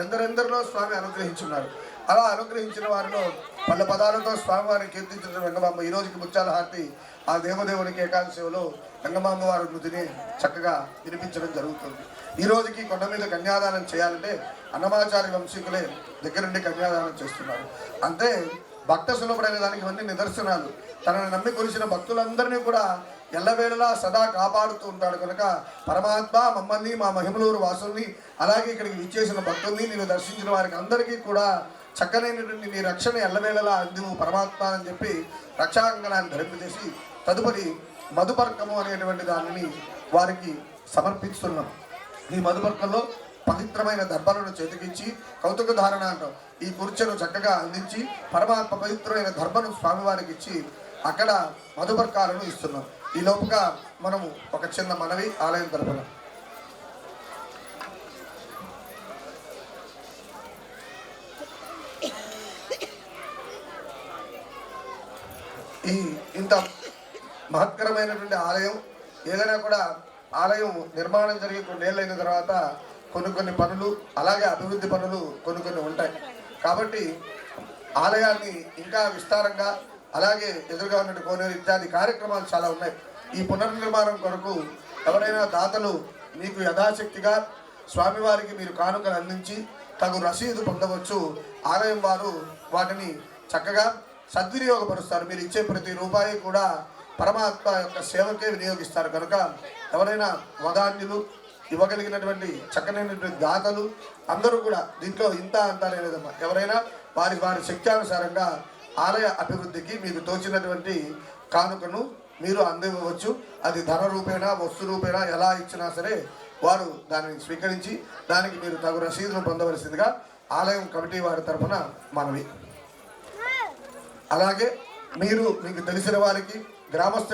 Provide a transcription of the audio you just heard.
ఎందరెందరిలో స్వామి అనుగ్రహించున్నారు. అలా అనుగ్రహించిన వారిలో పల్ల పదాలతో స్వామివారిని కీర్తించిన రంగమాంబ ఈ రోజుకి ముత్యాల హారతి ఆ దేవదేవునికి ఏకాదశి రంగమాంబ వారి మృతిని చక్కగా వినిపించడం జరుగుతుంది. ఈ రోజుకి కొండ మీద కన్యాదానం చేయాలంటే అన్నమాచారి వంశీకులే దగ్గరుండి కన్యాదానం చేస్తున్నారు. అంతే భక్త సులభుడైన దానికి ఇవన్నీ నిదర్శనాలు. తనను నమ్మి కొలిసిన భక్తులందరినీ కూడా ఎల్లవేళలా సదా కాపాడుతూ ఉంటాడు కనుక పరమాత్మ మమ్మల్ని మా మహిమలూరు వాసుల్ని అలాగే ఇక్కడికి విచ్చేసిన భక్తుల్ని నేను దర్శించిన వారికి అందరికీ కూడా చక్కనైనటువంటి నీ రక్షణ ఎల్లవేళలా అందివు పరమాత్మ అని చెప్పి రక్షాంగణాన్ని ధరింపజేసి తదుపరి మధుపర్కము అనేటువంటి దానిని వారికి సమర్పిస్తున్నాం. ఈ మధుపర్కంలో పవిత్రమైన దర్భలను చేతికిచ్చి కౌతుక ధారణ అంటాం. ఈ కుర్చను చక్కగా అందించి పరమాత్మ పవిత్రమైన దర్భను స్వామివారికి ఇచ్చి అక్కడ మధుపర్కాలను ఇస్తున్నాం. ఈ లోపుగా మనము ఒక చిన్న మనవి ఆలయం తరపున. ఈ ఇంత మహత్కరమైనటువంటి ఆలయం ఏదైనా కూడా ఆలయం నిర్మాణం జరిగి కొన్నేళ్ళైన తర్వాత కొన్ని కొన్ని పనులు అలాగే అభివృద్ధి పనులు కొన్ని కొన్ని ఉంటాయి. కాబట్టి ఆలయాన్ని ఇంకా విస్తారంగా అలాగే ఎదురుగా ఉన్నట్టు కోనేరు ఇత్యాది కార్యక్రమాలు చాలా ఉన్నాయి. ఈ పునర్నిర్మాణం కొరకు ఎవరైనా దాతలు మీకు యథాశక్తిగా స్వామివారికి మీరు కానుకలు అందించి తగు రసీదు పొందవచ్చు. ఆలయం వారు వాటిని చక్కగా సద్వినియోగపరుస్తారు. మీరు ఇచ్చే ప్రతి రూపాయి కూడా పరమాత్మ యొక్క సేవకే వినియోగిస్తారు. కనుక ఎవరైనా వదాన్యులు ఇవ్వగలిగినటువంటి చక్కనైనటువంటి దాతలు అందరూ కూడా దీంట్లో ఇంత అంత లేదమ్మా. ఎవరైనా వారి వారి శక్త్యానుసారంగా ఆలయ అభివృద్ధికి మీకు తోచినటువంటి కానుకను మీరు అందివ్వవచ్చు. అది ధన రూపేణా వస్తు రూపేణా ఎలా ఇచ్చినా సరే వారు దానిని స్వీకరించి దానికి మీరు తగు రసీదును పొందవలసిందిగా ఆలయం కమిటీ వారి తరఫున మనవి. అలాగే మీరు మీకు తెలిసిన వారికి గ్రామస్థ